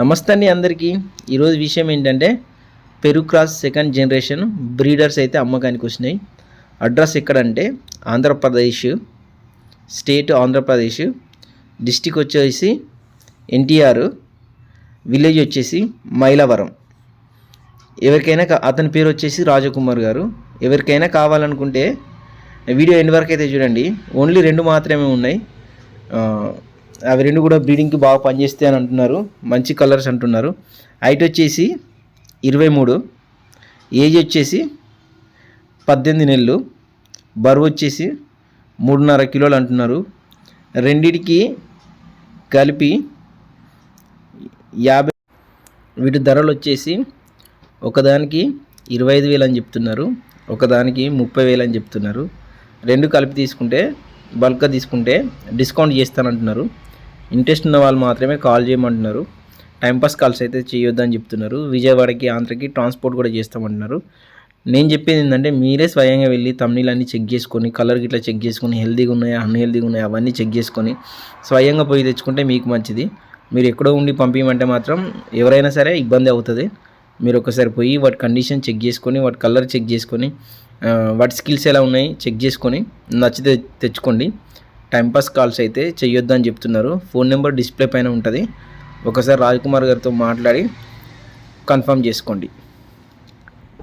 నమస్తే అండి అందరికీ. ఈరోజు విషయం ఏంటంటే Peru cross second generation breeders అయితే అమ్మకానికి వచ్చినాయి. అడ్రస్ ఎక్కడంటే ఆంధ్రప్రదేశ్ స్టేట్ ఆంధ్రప్రదేశ్ డిస్టిక్ వచ్చేసి ఎన్టీఆర్ విలేజ్ వచ్చేసి మైలవరం. ఎవరికైనా అతని పేరు వచ్చేసి రాజకుమార్ గారు. ఎవరికైనా కావాలనుకుంటే వీడియో ఎండ్ వరకు అయితే చూడండి. ఓన్లీ రెండు మాత్రమే ఉన్నాయి. అవి రెండు కూడా బ్రీడింగ్కి బాగా పనిచేస్తాయి అని అంటున్నారు. మంచి కలర్స్ అంటున్నారు. హైట్ వచ్చేసి ఇరవై మూడు. ఏజ్ వచ్చేసి పద్దెనిమిది నెలలు. బరువు వచ్చేసి మూడున్నర కిలోలు అంటున్నారు. రెండిటికి కలిపి యాభై వీటి ధరలు వచ్చేసి ఒకదానికి ఇరవై ఐదు వేలు అని చెప్తున్నారు. ఒకదానికి ముప్పై వేలు అని చెప్తున్నారు. రెండు కలిపి తీసుకుంటే బల్క్గా తీసుకుంటే డిస్కౌంట్ చేస్తానంటున్నారు. ఇంట్రెస్ట్ ఉన్న వాళ్ళు మాత్రమే కాల్ చేయమంటున్నారు. టైంపాస్ కాల్స్ అయితే చేయొద్దని చెప్తున్నారు. విజయవాడకి ఆంధ్రకి ట్రాన్స్పోర్ట్ కూడా చేస్తామంటున్నారు. నేను చెప్పేది ఏంటంటే మీరే స్వయంగా వెళ్ళి తమ్నీలు అన్నీ చెక్ చేసుకొని కలర్ గిట్లా చెక్ చేసుకొని హెల్దీగా ఉన్నాయా అన్హెల్దీగా ఉన్నాయా అవన్నీ చెక్ చేసుకొని స్వయంగా పోయి తెచ్చుకుంటే మీకు మంచిది. మీరు ఎక్కడో ఉండి పంపించమంటే మాత్రం ఎవరైనా సరే ఇబ్బంది అవుతుంది. మీరు ఒకసారి పోయి వాటి కండిషన్ చెక్ చేసుకొని వాటి కలర్ చెక్ చేసుకొని వాటి స్కిల్స్ ఎలా ఉన్నాయి చెక్ చేసుకొని నచ్చితే తెచ్చుకోండి. టైంపాస్ కాల్స్ అయితే చెయ్యొద్దని చెప్తున్నారు. ఫోన్ నెంబర్ డిస్ప్లే పైన ఉంటుంది. ఒకసారి రాజ్కుమార్ గారితో మాట్లాడి కన్ఫర్మ్ చేసుకోండి.